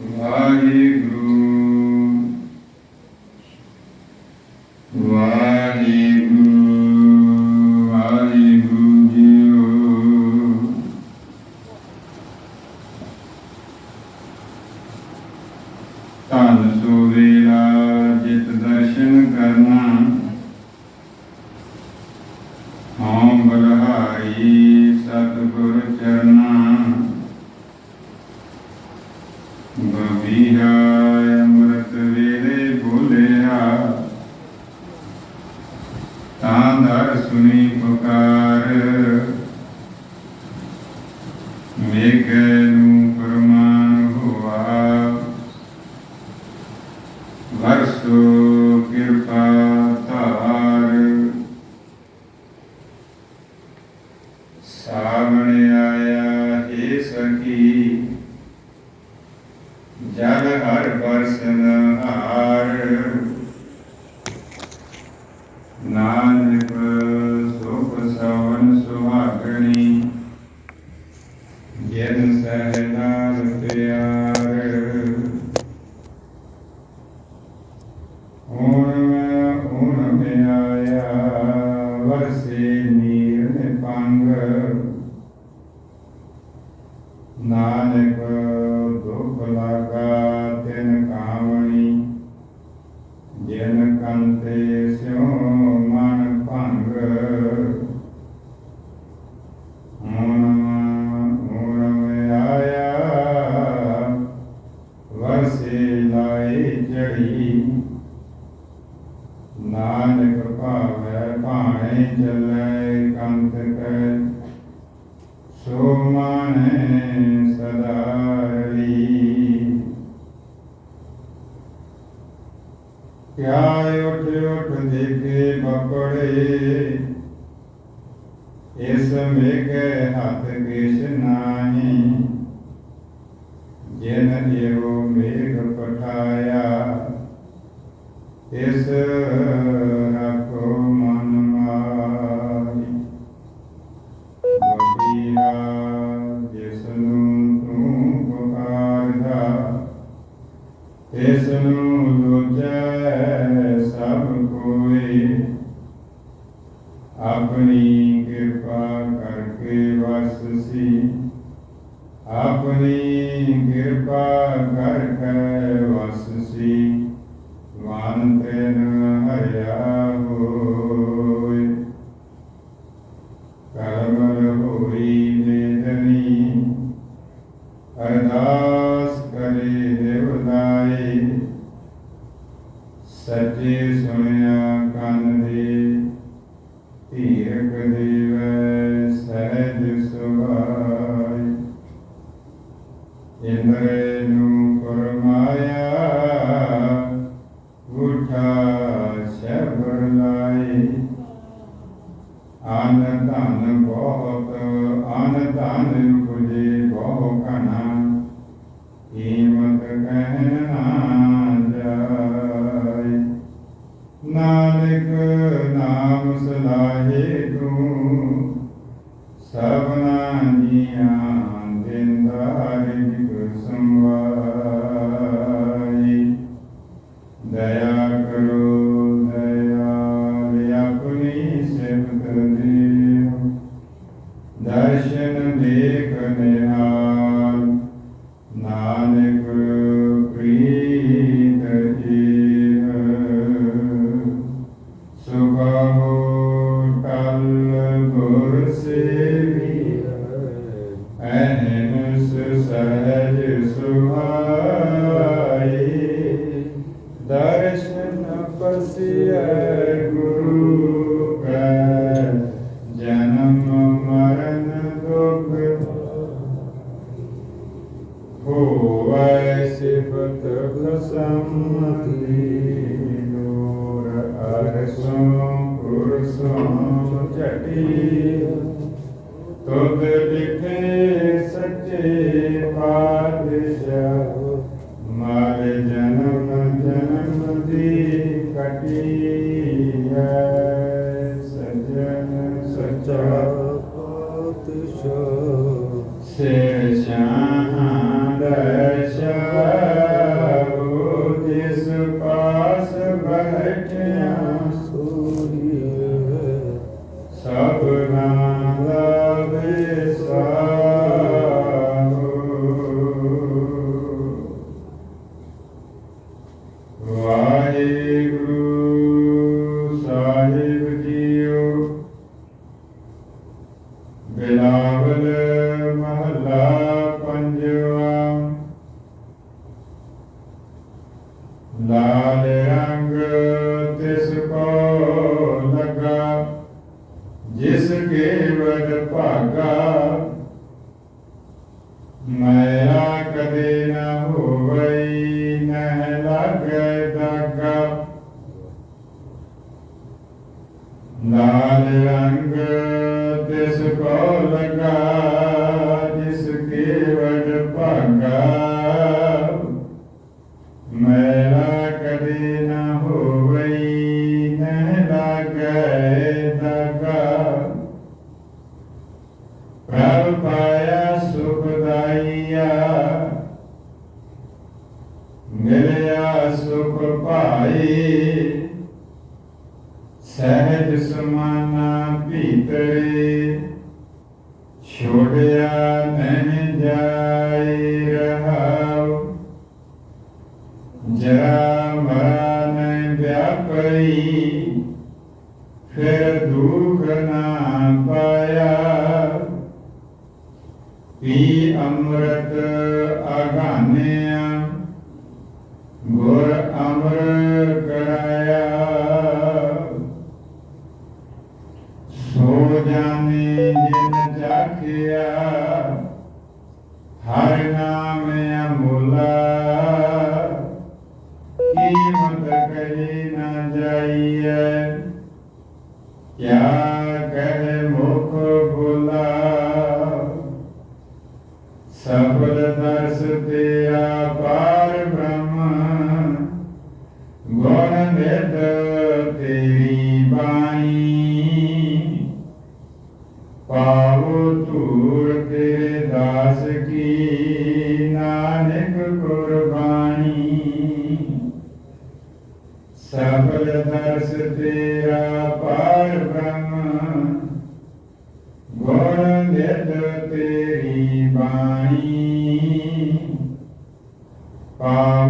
Mahi Guru. ਵੇਗ ਨੂੰ ਪਰਮਾਨ ਹੋਆ ਵਰਸੋ aguas en eh, ਉਠ ਉਠ ਦੇਖੇ ਬਪੜੇ ਇਸ ਮੇਘ ਹੱਥ ਕੇਸ਼ ਨਾਹੀ। ਵਸਸੀ ਵਾਨਤੇਨ ਹਰਿਆ ਮਿਲਿਆ ਸੁਖ ਭਾਈ ਸਹਿਜ ਸਮਾਨਾ ਭੀਤਰੇ ਛੋੜਿਆ ਨਹੀਂ ਜਾ। ਨਿਤ ਤੇਰੀ ਬਾਣੀ ਪਾ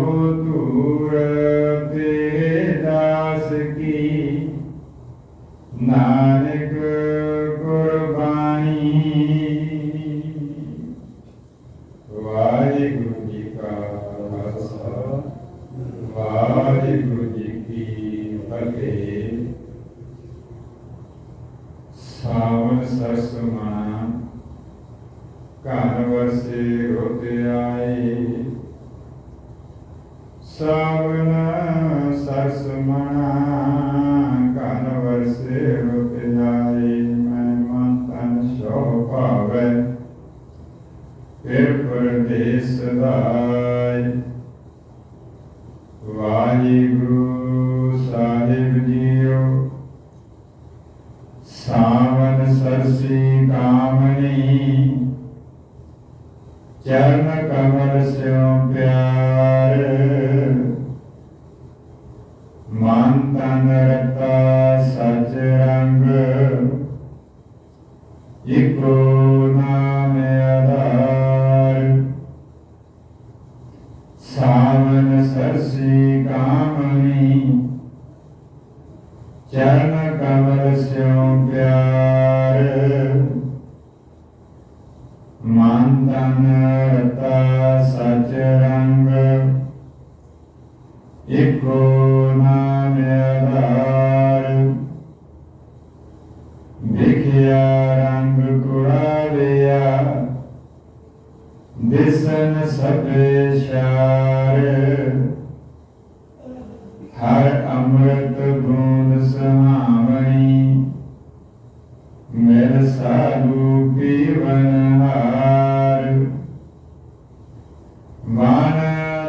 භාමනි චරණ කමලස්යෝ ප්‍යාර මන්තන රත සචරංග එක්කෝනා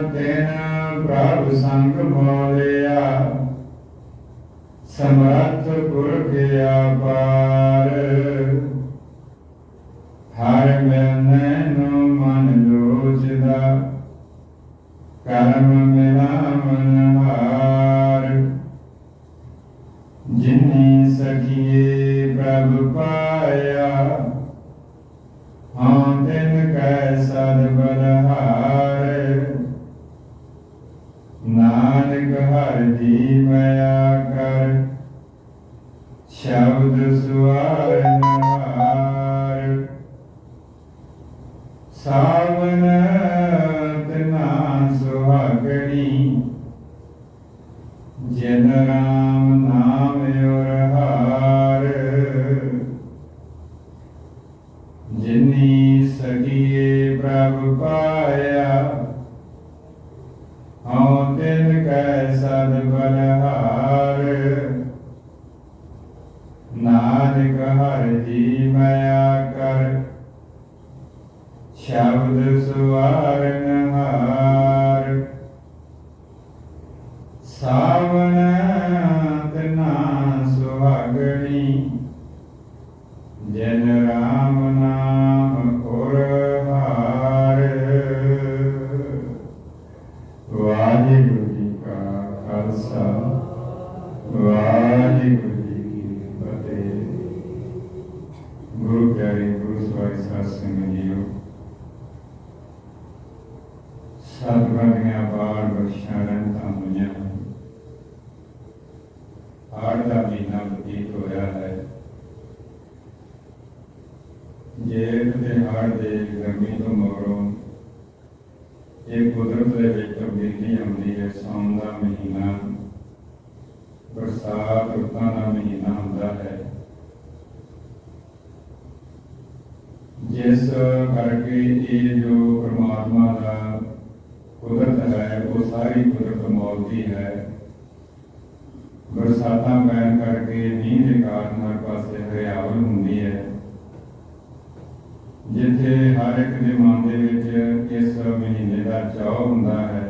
ਤਿਨ ਪ੍ਰਭ ਸੰਗ ਮੋਲਿਆ ਸਮਰੱਥ ਗੁਰ ਕੇ ਆਪਾਰ। ਹਰ ਮੈਂ ਸਾਵਨ ਤਨਾ ਸੁਹਾਗਣੀ ਜਨਰਾ ਜਨ ਰਾਮ ਨਾਮ ਬਰਸਾਤ ਰੁੱਤਾਂ ਦਾ ਮਹੀਨਾ ਹੁੰਦਾ ਹੈ। ਜਿਸ ਕਰਕੇ ਇਹ ਜੋ ਪ੍ਰਮਾਤਮਾ ਦਾ ਕੁਦਰਤ ਹੈ, ਉਹ ਸਾਰੀ ਕੁਦਰਤ ਮੌਲਦੀ ਹੈ। ਬਰਸਾਤਾਂ ਪੈਣ ਕਰਕੇ ਮੀਂਹ ਦੇ ਕਾਰਨ ਹਰ ਪਾਸੇ ਹਰਿਆਵਲ ਹੁੰਦੀ ਹੈ। ਜਿੱਥੇ ਹਰ ਇੱਕ ਦੇ ਮਨ ਦੇ ਵਿੱਚ ਇਸ ਮਹੀਨੇ ਦਾ ਚਾਅ ਹੁੰਦਾ ਹੈ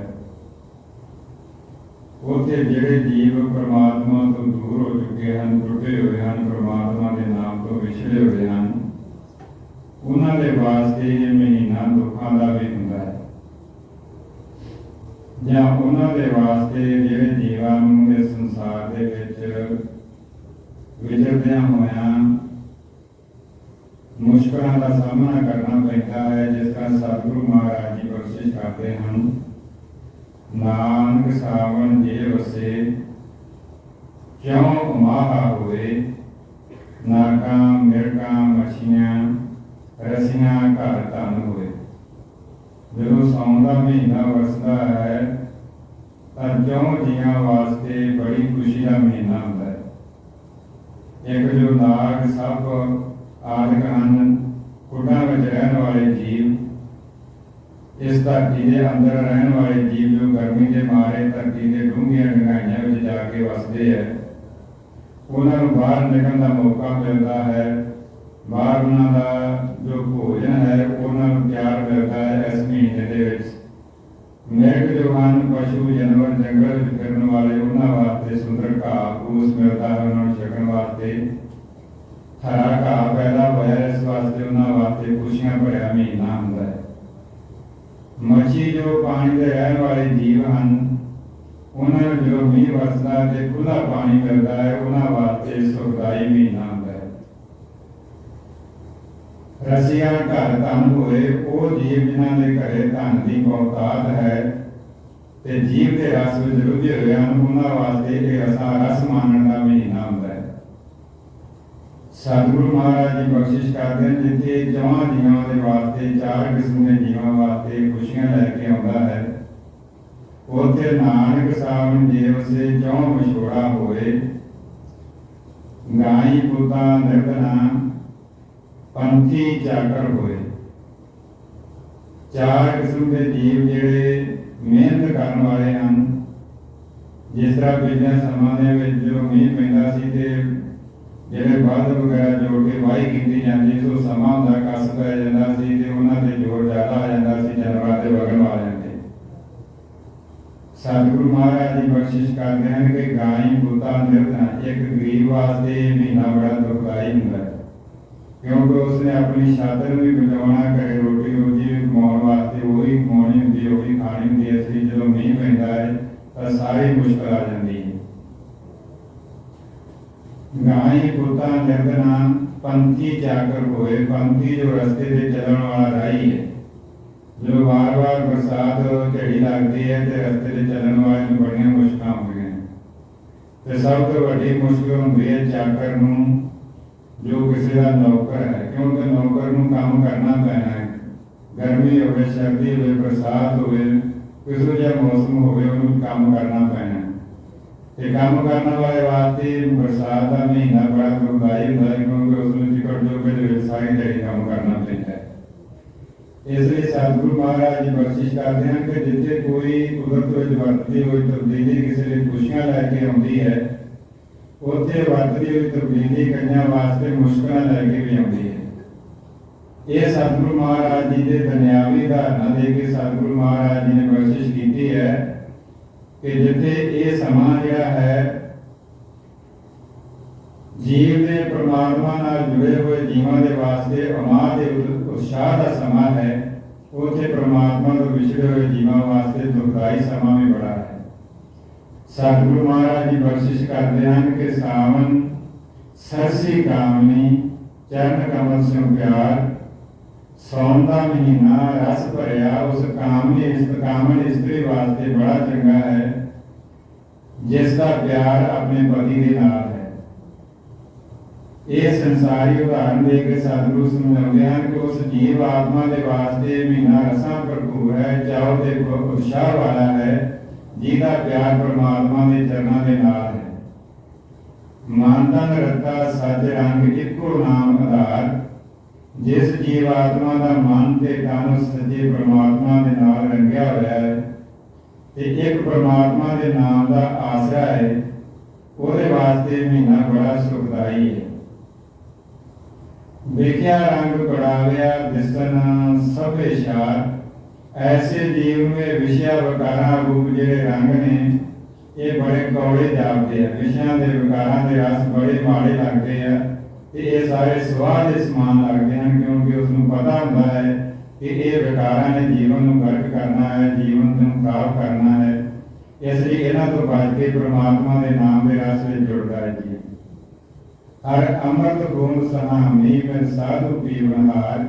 ਉੱਥੇ ਜਿਹੜੇ ਜੀਵ ਪ੍ਰਮਾਤਮਾ ਤੋਂ ਦੂਰ ਹੋ ਚੁੱਕੇ ਹਨ, ਟੁੱਟੇ ਹੋਏ ਹਨ, ਪ੍ਰਮਾਤਮਾ ਦੇ ਨਾਮ ਤੋਂ ਵਿਛੜੇ ਹੋਏ ਹਨ, ਉਹਨਾਂ ਦੇ ਵਾਸਤੇ ਇਹ ਮਹੀਨਾ ਦੁੱਖਾਂ ਦਾ ਵੀ ਹੁੰਦਾ ਹੈ। ਜਾਂ ਉਹਨਾਂ ਦੇ ਵਾਸਤੇ ਜਿਹੜੇ ਜੀਵਾਂ ਨੂੰ ਇਸ ਸੰਸਾਰ ਦੇ ਵਿੱਚ ਵਿਚਰਦਿਆਂ ਹੋਇਆਂ ਮੁਸ਼ਕਲਾਂ ਦਾ ਸਾਹਮਣਾ ਕਰਨਾ ਪੈਂਦਾ ਹੈ, ਜਿਸ ਤਰ੍ਹਾਂ ਸਤਿਗੁਰੂ ਮਹਾਰਾਜ ਜੀ ਬਖਸ਼ਿਸ਼ ਕਰਦੇ ਹਨ। ਨਾਨਕ ਸਾਵਣ ਜੇ ਵਸੇ, ਕਿਉਂ ਮਾਹਾ ਹੋਏ ਨਾਕਾਂ ਮਿਰਗਾਂ ਮੱਛੀਆਂ, ਰਸੀਆਂ ਘਰ ਧਨ ਹੋਏ ਜਦੋਂ ਸਾਉਣ ਦਾ ਮਹੀਨਾ ਵਰਸਦਾ ਹੈ, ਤਾਂ ਜਿਉਂ ਜੀਆਂ ਵਾਸਤੇ ਬੜੀ ਖੁਸ਼ੀ ਦਾ ਮਹੀਨਾ ਹੁੰਦਾ ਹੈ। ਇੱਕ ਜੋ ਨਾਗ ਸਭ ਆਦਿਕ ਹਨ ਕੁੱਡਾਂ ਵਿੱਚ ਰਹਿਣ ਵਾਲੇ ਜੀਵ ਇਸ ਧਰਤੀ ਦੇ ਅੰਦਰ ਰਹਿਣ ਵਾਲੇ ਜੀਵ ਜੋ ਗਰਮੀ ਦੇ ਮਾਰੇ, ਧਰਤੀ ਦੇ ਡੂੰਘੀਆਂ ਡੂੰਘਾਈਆਂ ਵਿੱਚ ਜਾ ਕੇ ਵਸਦੇ ਹੈ। ਉਹਨਾਂ ਨੂੰ ਬਾਹਰ ਨਿਕਲਣ ਦਾ ਮੌਕਾ ਮਿਲਦਾ ਹੈ। ਬਾਹਰ ਉਹਨਾਂ ਦਾ ਜੋ ਭੋਜਨ ਹੈ, ਉਹਨਾਂ ਨੂੰ ਤਿਆਰ ਮਿਲਦਾ ਹੈ ਇਸ ਮਹੀਨੇ ਦੇ ਵਿੱਚ। ਮੇਘ ਜੋ ਹਨ ਪਸ਼ੂ, ਜਾਨਵਰ ਜੰਗਲ ਵਿੱਚ ਫਿਰਨ ਵਾਲੇ ਉਹਨਾਂ ਵਾਸਤੇ ਸੁੰਦਰ ਘਾਹ ਫੂਸ ਮਿਲਦਾ ਹੈ ਉਹਨਾਂ ਨੂੰ ਛਕਣ ਵਾਸਤੇ। ਹਰਾ ਘਾਹ ਪੈਦਾ ਹੋਇਆ ਇਸ ਵਾਸਤੇ ਉਹਨਾਂ ਵਾਸਤੇ ਖੁਸ਼ੀਆਂ ਭਰਿਆ ਮਹੀਨਾ ਹੁੰਦਾ ਹੈ। ਮੱਛੀ ਜੋ ਪਾਣੀ ਦੇ ਰਹਿਣ ਵਾਲੇ ਜੀਵ ਹਨ, ਉਹਨਾਂ ਨੂੰ ਜਦੋਂ ਮੀਂਹ ਵਰਸਦਾ ਤੇ ਖੁੱਲਾ ਪਾਣੀ ਮਿਲਦਾ ਹੈ, ਉਹਨਾਂ ਵਾਸਤੇ ਸੁਖਦਾਈ ਮਹੀਨਾ ਹੁੰਦਾ ਹੈ। ਰਸੀਆ ਘਰ ਧਨ ਹੋਏ, ਉਹ ਜੀਵ ਜਿਨ੍ਹਾਂ ਦੇ ਘਰੇ ਧਨ ਦੀ ਬਹੁਤਾਤ ਹੈ ਤੇ ਜੀਵ ਦੇ ਰਸ ਵਿੱਚ ਰੁੱਝੇ ਹੋਏ ਹਨ, ਉਹਨਾਂ ਵਾਸਤੇ ਇਹ ਰਸਾ ਰਸ ਮਾਣਨ ਦਾ ਮਹੀਨਾ ਸਤਿਗੁਰੂ ਮਹਾਰਾਜ ਜੀ ਬਖਸ਼ਿਸ਼ ਕਰਦੇ ਹਨ ਜਿੱਥੇ ਜਵਾਂ ਜੀਵਾਂ ਦੇ ਵਾਸਤੇ, ਚਾਰ ਕਿਸਮ ਦੇ ਜੀਵਾਂ ਵਾਸਤੇ ਖੁਸ਼ੀਆਂ ਲੈ ਕੇ ਆਉਂਦਾ ਹੈ। ਉਥੇ ਨਾਨਕ ਸਾਹਿਬ ਜੀ ਵਸੇ, ਜਉ ਮਛੋੜਾ ਹੋਏ ਗਾਈ ਪੁੱਤਾ ਨਿਰਧਨਾ ਪੰਥੀ ਚਾਕਰ ਹੋਏ। ਚਾਰ ਕਿਸਮ ਦੇ ਜੀਵ ਜਿਹੜੇ ਮਿਹਨਤ ਕਰਨ ਵਾਲੇ ਹਨ। ਜਿਸ ਤਰ੍ਹਾਂ ਪਿਛਲੇ ਸਮਾਂ ਦੇ ਵਿੱਚ ਜੋ ਮੀਂਹ ਪੈਂਦਾ ਸੀ ਤੇ ਜਿਹੜੇ ਬਾਦ ਵਗੈਰਾ ਜੋੜ ਕੇ ਵਾਹੀ ਕੀਤੀ ਜਾਂਦੀ ਸੋ ਸਮਾਂ ਹੁੰਦਾ ਕਸ ਪੈ ਜਾਂਦਾ ਸੀ ਤੇ ਉਹਨਾਂ ਤੇ ਜ਼ੋਰ ਜ਼ਿਆਦਾ ਆ ਜਾਂਦਾ ਸੀ, ਜਾਨਵਰਾਂ ਤੇ ਵਗਣ ਵਾਲਿਆਂ ਤੇ ਸਤਿਗੁਰੂ ਮਹਾਰਾਜ ਜੀ ਬਖਸ਼ਿਸ਼ ਕਰਦੇ ਹਨ ਕਿ ਗਾਈ ਬੁੱਤਾ ਨਿਰਧਨਾ ਇੱਕ ਗਰੀਬ ਵਾਸਤੇ ਮਹੀਨਾ ਬੜਾ ਦੁਖਦਾਈ ਹੁੰਦਾ ਹੈ। ਕਿਉਂਕਿ ਉਸਨੇ ਆਪਣੀ ਛਾਤਰ ਵੀ ਬਚਾਉਣਾ ਕਰੇ, ਰੋਟੀ ਰੋਜੀ ਕਮਾਉਣ ਵਾਸਤੇ, ਉਹੀ ਕਮਾਉਣੀ ਹੁੰਦੀ ਹੈ, ਉਹੀ ਖਾਣੀ ਹੁੰਦੀ ਹੈ ਇਸ ਲਈ ਜਦੋਂ ਮੀਂਹ ਪੈਂਦਾ ਹੈ ਤਾਂ ਸਾਰੀ ਮੁਸ਼ਕਲ ਆ ਜਾਂਦੀ। ਹੈ ਗਾਈ ਪੁੱਤਾਂ ਪੰਥੀ ਚਾਕਰ ਹੋਏ ਪੰਥੀ ਜੋ ਰਸਤੇ ਤੇ ਚੱਲਣ ਵਾਲਾ ਰਾਹੀ ਹੈ। ਜੋ ਵਾਰ-ਵਾਰ ਬਰਸਾਤ ਝੜੀ ਲੱਗਦੀ ਹੈ ਤੇ ਰਸਤੇ ਤੇ ਚੱਲਣ ਵਾਲੇ ਨੂੰ ਬੜੀਆਂ ਮੁਸ਼ਕਲਾਂ ਆਉਂਦੀਆਂ ਤੇ ਸਭ ਤੋਂ ਵੱਡੀ ਮੁਸ਼ਕਲ ਹੁੰਦੀ ਹੈ ਚਾਕਰ ਨੂੰ, ਜੋ ਕਿਸੇ ਦਾ ਨੌਕਰ ਹੈ, ਕਿਉਂਕਿ ਨੌਕਰ ਨੂੰ ਕੰਮ ਕਰਨਾ ਪੈਣਾ ਹੈ। ਗਰਮੀ ਹੋਵੇ, ਸਰਦੀ ਹੋਵੇ, ਬਰਸਾਤ ਹੋਵੇ, ਕਿਸੇ ਜਿਹਾ ਮੌਸਮ ਹੋਵੇ, ਉਹਨੂੰ ਕੰਮ ਕਰਨਾ ਪੈਣਾ ਹੈ ਤੇ ਕੰਮ ਕਰਨ ਵਾਲੇ ਵਾਸਤੇ ਬਰਸਾਤ ਦਾ ਮਹੀਨਾ ਬੜਾ ਦੁਖਦਾਈ ਹੁੰਦਾ ਹੈ ਕਿਉਂਕਿ ਉਸ ਨੂੰ ਟਿਕਟ ਜੋ ਕੇ ਦੇ ਵਿੱਚ ਸਾਰੀ ਕੰਮ ਕਰਨਾ ਪੈਂਦਾ ਹੈ। ਇਸ ਲਈ ਸਤਿਗੁਰੂ ਮਹਾਰਾਜ ਜੀ ਬਖਸ਼ਿਸ਼ ਕਰਦੇ ਹਨ ਕਿ ਜਿੱਥੇ ਕੋਈ ਕੁਦਰਤ ਵਿੱਚ ਵਰਤਦੀ ਹੋਈ ਤਬਦੀਲੀ ਕਿਸੇ ਲਈ ਖੁਸ਼ੀਆਂ ਲੈ ਕੇ ਆਉਂਦੀ ਹੈ, ਉੱਥੇ ਵਰਤਦੀ ਹੋਈ ਤਬਦੀਲੀ ਕਈਆਂ ਵਾਸਤੇ ਮੁਸ਼ਕਲਾਂ ਲੈ ਕੇ ਵੀ ਆਉਂਦੀ ਹੈ। ਇਹ ਸਤਿਗੁਰੂ ਮਹਾਰਾਜ ਜੀ ਦੇ ਦੁਨਿਆਵੀ ਧਾਰਨਾ ਦੇ ਕੇ ਸਤਿਗੁਰੂ ਮਹਾਰਾਜ ਜੀ ਨੇ ਬਖਸ਼ਿਸ਼ ਕੀਤੀ ਹੈ। ਕਿ ਜਿੱਥੇ ਇਹ ਸਮਾਂ ਜਿਹੜਾ ਹੈ, ਜੀਵ ਦੇ ਪ੍ਰਮਾਤਮਾ ਨਾਲ ਜੁੜੇ ਹੋਏ ਜੀਵਾਂ ਦੇ ਵਾਸਤੇ ਅਮਾਦ ਦੇ ਉਤਸ਼ਾਹ ਦਾ ਸਮਾਂ ਹੈ, ਉੱਥੇ ਪ੍ਰਮਾਤਮਾ ਤੋਂ ਵਿਛੜੇ ਹੋਏ ਜੀਵਾਂ ਵਾਸਤੇ ਦੁਖਦਾਈ ਸਮਾਂ ਵੀ ਬੜਾ ਹੈ। ਸਤਿਗੁਰੂ ਮਹਾਰਾਜ ਜੀ ਬਖਸ਼ਿਸ਼ ਕਰਦੇ ਹਨ ਕਿ ਸਾਵਨ ਸਰਸੀ ਕਾਮਨੀ, ਚਰਨ ਕਮਲ ਸਿਉ ਪਿਆਰ ਸੌਣ ਦਾ ਮਹੀਨਾ ਰਸ ਭਰਿਆ, ਉਸ ਕਾਮਨੀ ਇਸ ਇਸਤਰੀ ਵਾਸਤੇ ਬੜਾ ਚੰਗਾ ਹੈ, ਜਿਸ ਦਾ ਪਿਆਰ ਆਪਣੇ ਪਤੀ ਦੇ ਨਾਲ ਹੈ। ਇਹ ਸੰਸਾਰੀ ਉਦਾਹਰਨ ਦੇ ਕੇ ਸਤਿਗੁਰੂ ਸਮਝਾਉਂਦੇ ਹਨ ਕਿ ਉਸ ਜੀਵ ਆਤਮਾ ਦੇ ਵਾਸਤੇ ਮਹੀਨਾ ਰਸਾਂ ਭਰਪੂਰ ਹੈ ਚਾਉ ਤੇ ਉਤਸ਼ਾਹ ਵਾਲਾ ਹੈ, ਜਿਹਦਾ ਪਿਆਰ ਪਰਮਾਤਮਾ ਦੇ ਚਰਨਾਂ ਦੇ ਨਾਲ ਹੈ। ਮਨ ਰਤਾ ਸੱਚ ਰੰਗ ਇੱਕੋ ਨਾਮ ਆਧਾਰ ਜਿਸ ਜੀਵ ਆਤਮਾ ਦਾ ਮਨ ਤੇ ਤਨ ਸੱਚੇ ਪਰਮਾਤਮਾ ਦੇ ਨਾਲ ਰੰਗਿਆ ਹੋਇਆ ਹੈ ਤੇ ਇੱਕ ਪਰਮਾਤਮਾ ਦੇ ਨਾਮ ਦਾ ਆਸਰਾ ਹੈ, ਉਹਦੇ ਵਾਸਤੇ ਮਹੀਨਾ ਬੜਾ ਸੁਖਦਾਈ ਹੈ। ਵੇਖਿਆ ਰੰਗ ਬੜਾਵਿਆ ਦਿਸਨ ਸਭ ਇਸ਼ਾਰ ਐਸੇ ਜੀਵ ਮੇ ਵਿਸ਼ਾ ਵਿਕਾਰਾਂ ਰੂਪ ਜਿਹੜੇ ਰੰਗ ਨੇ, ਇਹ ਬੜੇ ਕੌੜੇ ਜਾਪਦੇ ਆ। ਵਿਸ਼ਿਆਂ ਦੇ ਵਕਾਰਾਂ ਦੇ ਰਸ ਬੜੇ ਮਾੜੇ ਲੱਗਦੇ ਆ। ਤੇ ਇਹ ਸਾਰੇ ਸਵਾਹ ਦੇ ਸਮਾਨ ਲੱਗਦੇ ਹਨ ਕਿਉਂਕਿ ਉਸ ਨੂੰ ਪਤਾ ਹੁੰਦਾ ਹੈ ਕਿ ਇਹ ਵਿਕਾਰਾਂ ਨੇ ਜੀਵਨ ਨੂੰ ਗਰਕ ਕਰਨਾ ਹੈ, ਜੀਵਨ ਨੂੰ ਕਾਬ ਕਰਨਾ ਹੈ। ਇਸ ਲਈ ਇਹਨਾਂ ਤੋਂ ਬਚ ਕੇ ਪ੍ਰਮਾਤਮਾ ਦੇ ਨਾਮ ਦੇ ਰਸ ਵਿੱਚ ਜੁੜਦਾ ਹੈ ਜੀ। ਹਰ ਅੰਮ੍ਰਿਤ ਬੂੰਦ ਸਹਾਮੀ ਮੈਂ ਸਾਧੂ ਪੀਵਨ ਹਾਰ।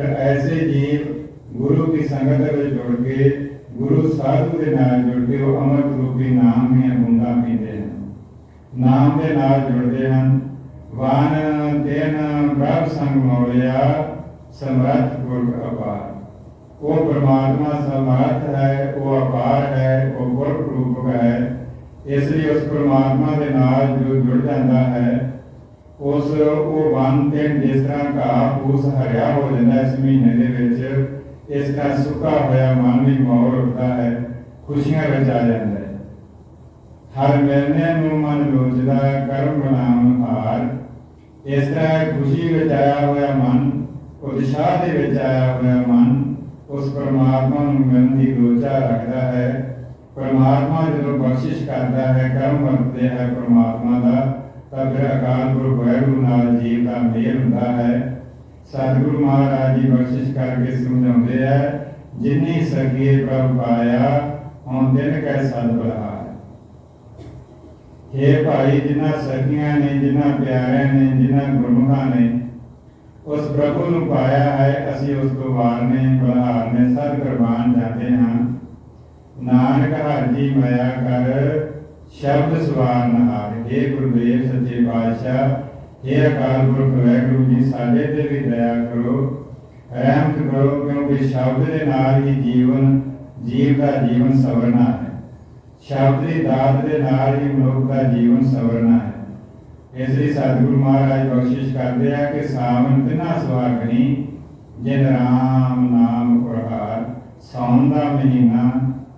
ਐਸੇ ਜੀਵ ਗੁਰੂ ਦੀ ਸੰਗਤ ਵਿੱਚ ਜੁੜ ਕੇ, ਗੁਰੂ ਸਾਧੂ ਦੇ ਨਾਲ ਜੁੜ ਕੇ ਉਹ ਅੰਮ੍ਰਿਤ ਰੂਪੀ ਨਾਮ ਦੀਆਂ ਬੂੰਦਾਂ ਪੀਂਦੇ ਹਨ। ਨਾਮ ਦੇ ਨਾਲ ਜੁੜਦੇ ਹਨ। ਵਾਨ ਤੇਨ ਪ੍ਰਭ ਸੰਗ ਮੋੜਿਆ, ਸਮਰੱਥ ਗੁਰ ਅਪਾਰ। ਉਹ ਪਰਮਾਤਮਾ ਸਮਰੱਥ ਹੈ, ਉਹ ਅਪਾਰ ਹੈ, ਉਹ ਗੁਰ ਰੂਪ ਹੈ। ਇਸ ਲਈ ਉਸ ਪਰਮਾਤਮਾ ਦੇ ਨਾਲ ਜੋ ਜੁੜ ਜਾਂਦਾ ਹੈ, ਉਸ ਉਹ ਵਨ ਤੇ ਜਿਸ ਤਰ੍ਹਾਂ ਘਾਹ ਫੂਸ ਹਰਿਆ ਹੋ ਜਾਂਦਾ ਇਸ ਮਹੀਨੇ ਦੇ ਵਿੱਚ, ਇਸ ਤਰ੍ਹਾਂ ਸੁੱਕਾ ਹੋਇਆ ਮਨ ਵੀ ਮੌਰ ਉੱਠਦਾ ਹੈ, ਖੁਸ਼ੀਆਂ ਵਿੱਚ ਆ ਜਾਂਦਾ ਹੈ। ਹਰ ਮਿਲਨੇ ਨੂੰ ਮਨ ਲੋਚਦਾ, ਕਰਮ ਬਣਾਉਣ ਹਾਰ। ਇਸ ਤਰ੍ਹਾਂ ਖੁਸ਼ੀ ਵਿੱਚ ਆਇਆ ਹੋਇਆ ਮਨ ਉਤਸ਼ਾਹ ਦੇ ਵਿੱਚ ਆਇਆ ਹੋਇਆ ਮਨ, ਉਸ ਪਰਮਾਤਮਾ ਨੂੰ ਮਿਲਣ ਦੀ ਲੋਚਾ ਰੱਖਦਾ ਹੈ। ਪਰਮਾਤਮਾ ਜਦੋਂ ਬਖਸ਼ਿਸ਼ ਕਰਦਾ ਹੈ, ਕਰਮ ਵਰਤਦੇ ਹੈ ਪਰਮਾਤਮਾ ਦਾ, ਤਾਂ ਫਿਰ ਅਕਾਲ ਪੁਰਖ ਵਾਹਿਗੁਰੂ ਨਾਲ ਜੀਵ ਦਾ ਮੇਲ ਹੁੰਦਾ ਹੈ। ਸਤਿਗੁਰੂ ਮਹਾਰਾਜ ਜੀ ਬਖਸ਼ਿਸ਼ ਕਰਕੇ ਸਮਝਾਉਂਦੇ ਆ, ਜਿੰਨੀ ਸਕੇ ਪ੍ਰਭ ਪਾਇਆ, ਹੁਣ ਦਿਨ ਕੈ ਸਦ ਬਲਹਾਰ हे ਭਾਈ ਜਿਨ੍ਹਾਂ ਸਖੀਆਂ ਨੇ ਜਿਨ੍ਹਾਂ ਪਿਆਰਿਆਂ ਨੇ ਜਿਨ੍ਹਾਂ ਗੁਰਮੁਖਾਂ ਨੇ ਉਸ ਪ੍ਰਭੂ ਨੂੰ ਪਾਇਆ ਹੈ ਅਸੀਂ ਉਸ ਤੋਂ ਵਾਰਨੇ ਬਲਹਾਰਨੇ ਸਦ ਕੁਰਬਾਨ ਜਾਂਦੇ ਹਾਂ ਨਾਨਕ ਹਰ ਜੀ ਮਾਇਆ ਕਰ ਸ਼ਬਦ ਸਵਾਰ ਨਹਾਰ हे ਗੁਰਦੇਵ ਸੱਚੇ ਪਾਤਸ਼ਾਹ हे ਅਕਾਲ ਪੁਰਖ ਵਾਹਿਗੁਰੂ ਜੀ ਸਾਡੇ ਤੇ ਵੀ ਦਇਆ ਕਰੋ ਰਹਿਮਤ ਕਰੋ ਕਿਉਂਕਿ ਸ਼ਬਦ ਦੇ ਨਾਲ ਹੀ ਜੀਵਨ ਜੀਵ ਦਾ ਜੀਵਨ ਸਵਰਨਾ ਹੈ ਸ਼ਬਦ ਦੀ ਦਾਤ ਦੇ ਨਾਲ ਹੀ ਮਨੁੱਖ ਦਾ ਜੀਵਨ ਸਵਰਨਾ ਹੈ। ਇਸ ਲਈ ਸਤਿਗੁਰੂ ਮਹਾਰਾਜ ਬਖਸ਼ਿਸ਼ ਕਰਦੇ ਆ ਕਿ ਸਾਵਨ ਤਿਨਾ ਸੁਹਾਗਣੀ ਜਿਨ ਰਾਮ ਨਾਮ ਪ੍ਰਹਾਰ, ਸੌਣ ਦਾ ਮਹੀਨਾ,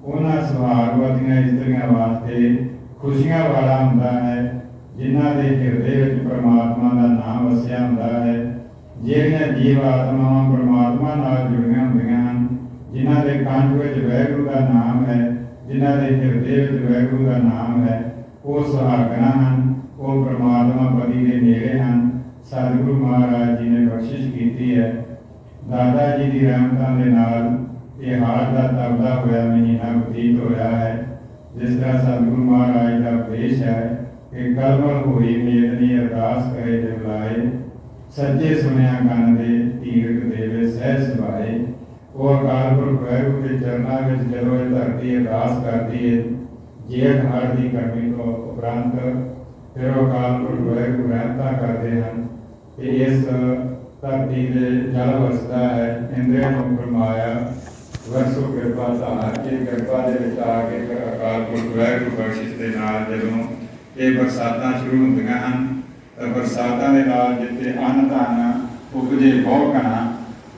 ਉਹਨਾਂ ਸੁਹਾਗਵਤੀਆਂ ਇਸਤਰੀਆਂ ਵਾਸਤੇ ਖੁਸ਼ੀਆਂ ਵਾਲਾ ਹੁੰਦਾ ਹੈ, ਜਿਨ੍ਹਾਂ ਦੇ ਹਿਰਦੇ ਵਿੱਚ ਪਰਮਾਤਮਾ ਦਾ ਨਾਮ ਵਸਿਆ ਹੁੰਦਾ ਹੈ। ਜਿਹੜੀਆਂ ਜੀਵ ਆਤਮਾਵਾਂ ਪਰਮਾਤਮਾ ਨਾਲ ਜੁੜੀਆਂ ਹੁੰਦੀਆਂ ਹਨ, ਜਿਨ੍ਹਾਂ ਦੇ ਕੰਠ ਵਿੱਚ ਵਾਹਿਗੁਰੂ ਦਾ ਨਾਮ ਹੈ ਜਿਨ੍ਹਾਂ ਦੇ ਹਿਰਦੇ ਵਿੱਚ ਵਾਹਿਗੁਰੂ ਦਾ ਨਾਮ ਹੈ, ਉਹ ਸੁਹਾਗਣਾ ਹਨ, ਉਹ ਪਰਮਾਤਮਾ ਪਤੀ ਦੇ ਨੇੜੇ ਹਨ। ਸਤਿਗੁਰੂ ਮਹਾਰਾਜ ਜੀ ਨੇ ਬਖਸ਼ਿਸ਼ ਕੀਤੀ ਹੈ। ਦਾਦਾ ਜੀ ਦੀ ਰਹਿਮਤਾਂ ਦੇ ਨਾਲ ਇਹ ਹਾਰ ਦਾ ਤਬਦਾ ਹੋਇਆ ਮਹੀਨਾ ਬਤੀਤ ਹੋਇਆ ਹੈ, ਜਿਸ ਤਰ੍ਹਾਂ ਸਤਿਗੁਰੂ ਮਹਾਰਾਜ ਦਾ ਉਪਦੇਸ਼ ਹੈ ਕਿ ਕਲਮਲ ਹੋਈ ਮੇਦਨੀ ਅਰਦਾਸ ਕਰੇ ਤੇ ਬੁਲਾਏ। ਸੱਚੇ ਸੁਣਿਆ ਕੰਨ ਦੇ ਧੀਰਕ ਦੇਵੇ ਸਹਿ ਸੁਭਾਏ। ਉਹ ਅਕਾਲ ਪੁਰਖ ਵਾਹਿਗੁਰੂ ਦੇ ਚਰਨਾਂ ਵਿੱਚ ਜਦੋਂ ਇਹ ਧਰਤੀ ਅਰਦਾਸ ਕਰਦੀ ਹੈ ਜੇਠ ਹੜ ਦੀ ਗਰਮੀ ਤੋਂ ਉਪਰੰਤ ਫਿਰ ਉਹ ਅਕਾਲ ਪੁਰਖ ਵਾਹਿਗੁਰੂ ਰਹਿਮਤਾਂ ਕਰਦੇ ਹਨ ਤੇ ਇਸ ਧਰਤੀ ਦੇ ਜਲ ਵਸਦਾ ਹੈ, ਇੰਦਰੀਆਂ ਨੂੰ ਫਰਮਾਇਆ ਵਰਸੋ ਕਿਰਪਾ ਧਾਰ ਕੇ ਕਿਰਪਾ ਦੇ ਵਿੱਚ ਆ ਕੇ ਅਕਾਲ ਪੁਰਖ ਵਾਹਿਗੁਰੂ ਬਖਸ਼ਿਸ਼ ਦੇ ਨਾਲ ਜਦੋਂ ਇਹ ਬਰਸਾਤਾਂ ਸ਼ੁਰੂ ਹੁੰਦੀਆਂ ਹਨ, ਤਾਂ ਬਰਸਾਤਾਂ ਦੇ ਨਾਲ ਜਿੱਥੇ ਅੰਨ ਧਨ ਉਪਜੇ ਬਹੁ ਕਣਾ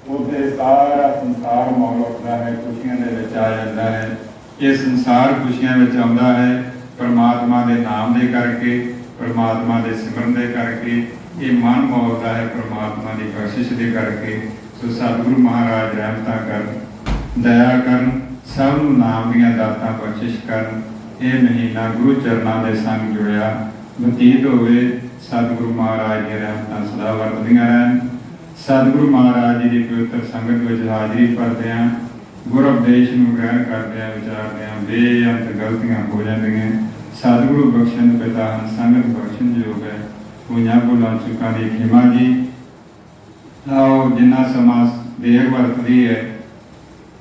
ਉੱਥੇ ਸਾਰਾ ਸੰਸਾਰ ਮੌਲ ਉੱਠਦਾ ਹੈ, ਖੁਸ਼ੀਆਂ ਦੇ ਵਿੱਚ ਆ ਜਾਂਦਾ ਹੈ। ਇਹ ਸੰਸਾਰ ਖੁਸ਼ੀਆਂ ਵਿੱਚ ਆਉਂਦਾ ਹੈ, ਪਰਮਾਤਮਾ ਦੇ ਨਾਮ ਦੇ ਕਰਕੇ, ਪਰਮਾਤਮਾ ਦੇ ਸਿਮਰਨ ਦੇ ਕਰਕੇ। ਇਹ ਮਨ ਮੌਲਦਾ ਹੈ, ਪਰਮਾਤਮਾ ਦੀ ਬਖਸ਼ਿਸ਼ ਦੇ ਕਰਕੇ। ਸੋ ਸਤਿਗੁਰੂ ਮਹਾਰਾਜ ਰਹਿਮਤਾਂ ਕਰਨ, ਦਇਆ ਕਰਨ, ਸਭ ਨੂੰ ਨਾਮ ਦੀਆਂ ਦਾਤਾਂ ਬਖਸ਼ਿਸ਼ ਕਰਨ। ਇਹ ਮਹੀਨਾ ਗੁਰੂ ਚਰਨਾਂ ਦੇ ਸੰਗ ਜੁੜਿਆ। ਬਤੀਤ ਹੋਵੇ, ਸਤਿਗੁਰੂ ਮਹਾਰਾਜ ਦੀਆਂ ਰਹਿਮਤਾਂ ਸਦਾ ਵਰਤਦੀਆਂ ਰਹਿਣ। ਸਤਿਗੁਰੂ ਮਹਾਰਾਜ ਜੀ ਦੀ ਪਵਿੱਤਰ ਸੰਗਤ ਵਿੱਚ ਹਾਜ਼ਰੀ ਭਰਦਿਆਂ, ਗੁਰ ਉਪਦੇਸ਼ ਨੂੰ ਗ੍ਰਹਿਣ ਕਰਦਿਆਂ, ਵਿਚਾਰਦਿਆਂ ਬੇਅੰਤ ਗਲਤੀਆਂ ਹੋ ਜਾਂਦੀਆਂ ਸਤਿਗੁਰੂ ਬਖਸ਼ਣ ਪਿਤਾ ਹਨ, ਸੰਗਤ ਬਖਸ਼ਣ ਯੋਗ ਹੈ। ਪੁੰਨਾ ਬੁਲਾ ਚੁਕਾ ਦੀ ਖਿਮਾ ਜੀ। ਆਓ, ਜਿੰਨਾ ਸਮਾਂ ਦੇਗ ਵਰਤਦੀ ਹੈ,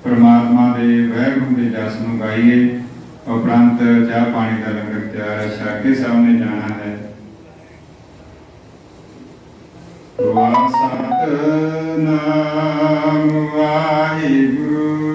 ਪਰਮਾਤਮਾ ਦੇ ਵੈਗੁਰੂ ਦੇ ਜਸ ਨੂੰ ਗਾਈਏ। ਉਪਰੰਤ ਚਾਹ ਪਾਣੀ ਦਾ ਲੰਗਰ ਤਿਆਰ ਹੈ ਛਕ ਕੇ ਨੇ ਜਾਣਾ ਹੈ। ਸਤਨਾਮ ਵਾਹਿਗੁਰੂ